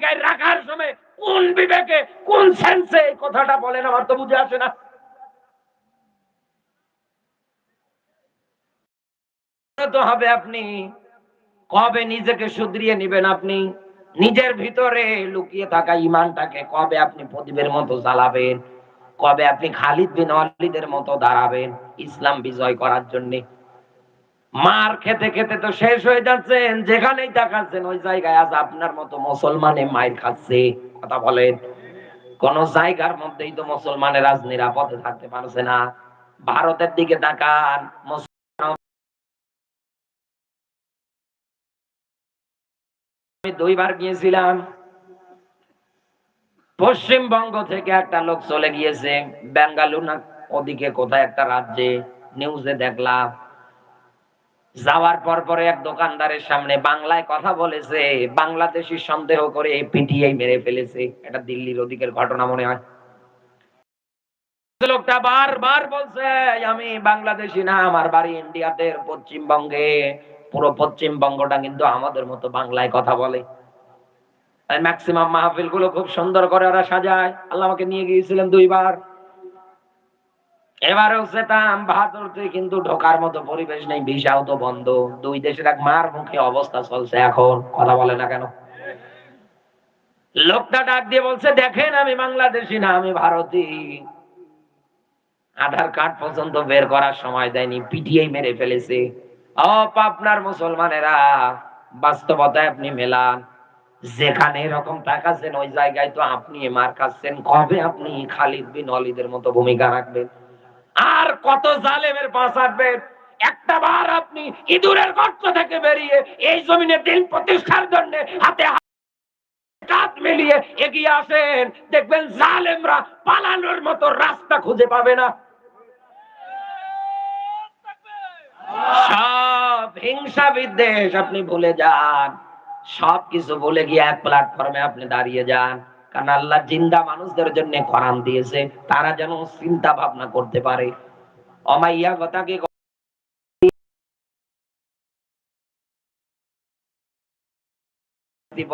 জায়গায় রাখার সময় কোন বিবেকে, কোন সেন্সে এই কথাটা বলেন আমার তো বুঝে আসে না। হবে আপনি। কবে নিজেকে শুধরিয়ে নেবেন আপনি? নিজের ভিতরে লুকিয়ে থাকা ইমানটাকে কবে আপনি প্রদীপের মতো জ্বালাবেন? কবে আপনি খালিদ বিন ওয়ালিদের মতো দাঁড়াবেন? ইসলাম বিজয় করার জন্য মার খেতে খেতে তো শেষ হয়ে যাচ্ছেন। যেখানেই দেখাচ্ছেন ওই জায়গায় আজ আপনার মতো মুসলমানে মায়ের খাচ্ছে। কথা বলেন। কোন জায়গার মধ্যেই তো মুসলমানের আজ নিরাপদে থাকতে পারছে না। ভারতের দিকে তাকান। আমি দুইবার গিয়েছিলাম। পশ্চিমবঙ্গ থেকে একটা লোক চলে গিয়েছে। বেঙ্গালুরু না ওদিকে কোথায় একটা রাজ্যে। নিউজে দেখলাম। যাওয়ার পর পরে এক দোকানদারের সামনে বাংলায় কথা বলেছে, বাংলাদেশি সন্দেহ করে পিটিয়ে মেরে ফেলেছে। এটা দিল্লির ওদিকের ঘটনা মনে হয়। লোকটা বারবার বলছে, আমি বাংলাদেশি না, আমার বাড়ি ইন্ডিয়াতে, পশ্চিমবঙ্গে। পুরো পশ্চিমবঙ্গটা কিন্তু আমাদের মতো বাংলায় কথা বলে। ম্যাক্সিমাম মাহফিলগুলো খুব সুন্দর করে ওরা সাজায়। আল্লাহ আমাকে নিয়ে গিয়েছিলেন দুইবার। এবারেও সেতাম বাহাদুরতে কিন্তু ঢোকার মতো পরিবেশ নেই ভিসাও তো বন্ধ। দুই দেশের এক মার মুখে অবস্থা চলছে এখন, কথা বলে না কেন? লোকটা ডাক দিয়ে বলছে, দেখেন আমি বাংলাদেশি না, আমি ভারতী। আধার কার্ড পর্যন্ত বের করার সময় দেয়নি, পিটিয়ে মেরে ফেলেছে। ও আপনার মুসলমানেরা, বাস্তবতায় আপনি মেলান। যেখানে এরকম তাকাচ্ছেন, ওই জায়গায় তো আপনি মার খাচ্ছেন। কবে আপনি খালিদ বিন অলিদের মতো ভূমিকা রাখবেন? আর কত জালেমের পাশ একটা বার আপনি ইঁদুরের গর্ত থেকে বেরিয়ে এই জমিনে দিন প্রতিষ্ঠার জন্য হাতে কাঁধ মিলিয়ে এগিয়ে আসেন। দেখবেন জালেমরা পালানোর মতো রাস্তা খুঁজে পাবে না। সব হিংসা বিদ্বেষ আপনি ভুলে যান। সব কিছু ভুলে গিয়ে এক প্ল্যাটফর্মে আপনি দাঁড়িয়ে যান। কারণ আল্লাহ জিন্দা মানুষদের জন্য কোরআন দিয়েছে, তারা যেন চিন্তা ভাবনা করতে পারে। অমাইয়া কথাকে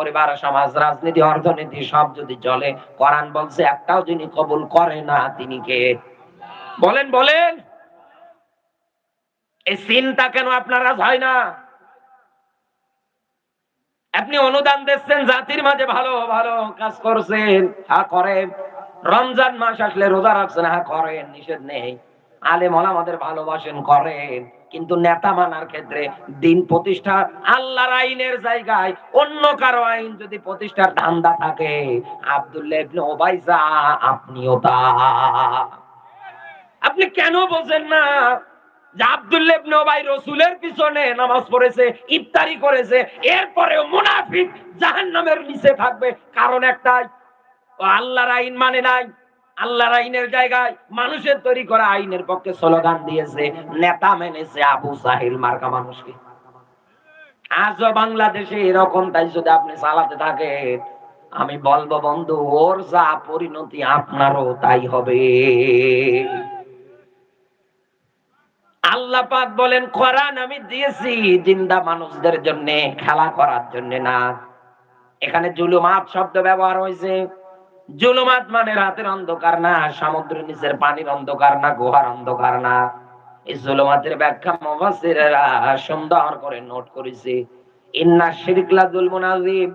পরিবার, সমাজ, রাজনীতি, অর্থনীতি, সব যদি চলে, কোরআন বলছে, একটাও যিনি কবুল করে না, তিনি কে? বলেন বলেন। এই চিন্তা কেন আপনারা হয় না? আপনি অনুদান দিচ্ছেন, জাতির মাঝে ভালো ভালো কাজ করছেন হ্যাঁ করেন। রমজান মাস আসলে রোজা রাখছেন হ্যাঁ করেন, নিষেধ নেই। আলেম আমাদের ভালোবাসেন, করেন। কিন্তু নেতা মানার ক্ষেত্রে দিন প্রতিষ্ঠা আল্লাহর আইনের জায়গায়, অন্য কারও আইন যদি প্রতিষ্ঠার ধান্দা থাকে, আব্দুল্লাহ আপনিও তা। আপনি কেন বোঝেন না? মানে মানুষের তৈরি করা আইনের পক্ষে স্লোগান দিয়েছে, নেতা মেনেছে আবু সাহিল মার্কা মানুষকে। আজও বাংলাদেশে এরকমটাই যদি আপনি চালাতে থাকেন, আমি বলব বন্ধু, ওর যা পরিণতি আপনারও তাই হবে। আল্লাহ পাক বলেন, কোরআন আমি দিয়েছি, জিন্দা মানুষদের জন্য, খেলা করার জন্য না। এখানে জুলুমাত শব্দ ব্যবহার হয়েছে। জুলুমাত মানে রাতের অন্ধকার না সমুদ্র নিচের পানির অন্ধকার না, গুহার অন্ধকার না। এই জুলুমাতের ব্যাখ্যা মুফাসসিরেরা সুন্দর করে নোট করেছে। ইন্না জুলমুন আযীম।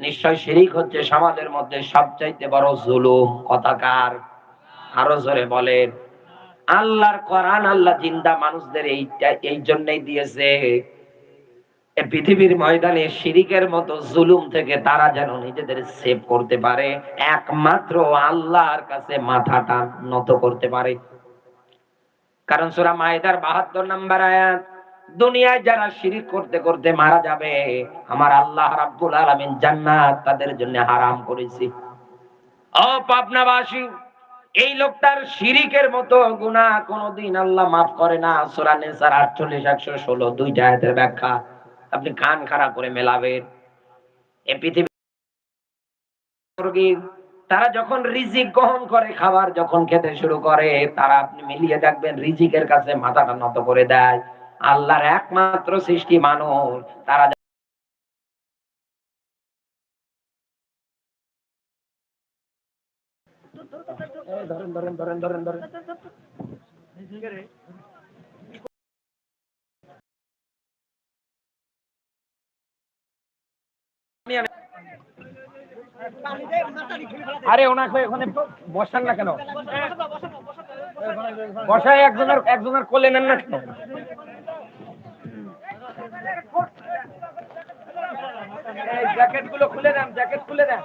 নিশ্চয় শিরিক হচ্ছে সমাজের মধ্যে সবচাইতে বড় জুলুম। কথাকার আরও জোরে বলেন। আল্লাহর কোরআন আল্লাহ জিন্দা মানুষদের এইটা, এই জন্যই দিয়েছে। পৃথিবীর ময়দানে শিরিকের মতো জুলুম থেকে তারা যেন নিজেদের সেভ করতে পারে, একমাত্র আল্লাহর কাছে মাথাটা নত করতে পারে। কারণ সুরা মায়েদার বাহাত্তর নাম্বার আয়াত, দুনিয়ায় যারা শিরিক করতে করতে মারা যাবে, আমার আল্লাহ রাব্বুল আলামিন জান্নাত তাদের জন্য হারাম করেছি। ও এই লোকটার শিরিকের মতো গুনাহ কোনোদিন আল্লাহ মাফ করে না। সূরা নিসার 48 116 দুইটা আয়াতের ব্যাখ্যা। আপনি কান খাড়া করে মেলাবেন। পৃথিবী তারা যখন রিজিক গ্রহণ করে খাবার যখন খেতে শুরু করে, তারা আপনি মিলিয়ে দেখবেন রিজিকের কাছে মাথাটা নত করে দেয়। আল্লাহর একমাত্র সৃষ্টি মানুষ, তারা ধরেন ধরেন ধরেন ধরেন ধরেন আরে ওনাকে ওখানে বসান না কেন? বসায় একজনের একজনের কোলে নেন না কেন? জ্যাকেটগুলো খুলে দেন জ্যাকেট খুলে দেন।